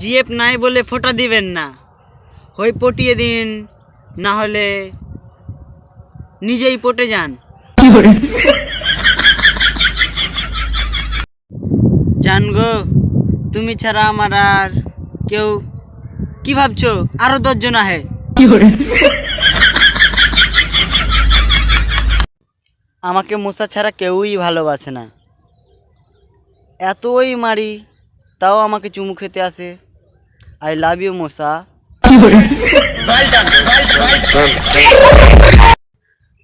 GF নাই বলে ফোটা দিবেন না। হই পটিয়ে দিন না হলে নিজেই পটে যান। জান গো তুমি ছাড়া আমার আর কেউ কি ভাবছ? আরও দশজন আহে। আমাকে মশা ছাড়া কেউই ভালোবাসে না। এতই মারি তাও আমাকে চুমু খেতে আসে। আই লাভ ইউ মশা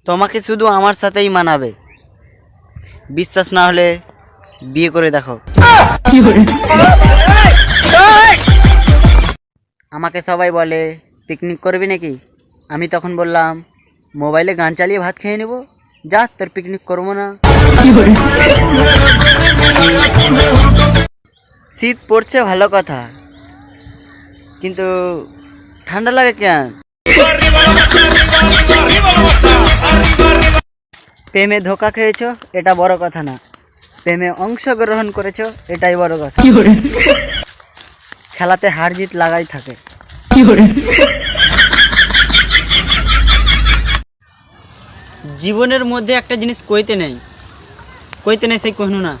তোমাকে শুধু আমার সাথেই মানাবে। বিশ্বাস না হলে বিয়ে করে দেখো। আমাকে সবাই বলে, পিকনিক করবি নাকি? আমি তখন বললাম, মোবাইলে গান চালিয়ে ভাত খেয়ে নেব। যা, তোর পিকনিক করব না। শীত পড়ছে, ভালো কথা। কিন্তু ঠান্ডা লাগে কেন? প্রেমে ধোকা খেয়েছো এটা বড় কথা না। প্রেমে অংশগ্রহণ করেছ এটাই বড় কথা। খেলাতে হার জিত লাগাই থাকে। জীবনের মধ্যে একটা জিনিস কইতে নেই। কইতে নেই সেই কহনু না।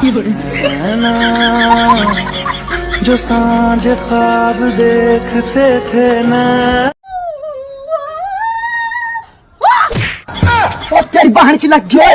क्या जो साँझ ख्वाब देखते थे ना। तेरी बाहर की लग गया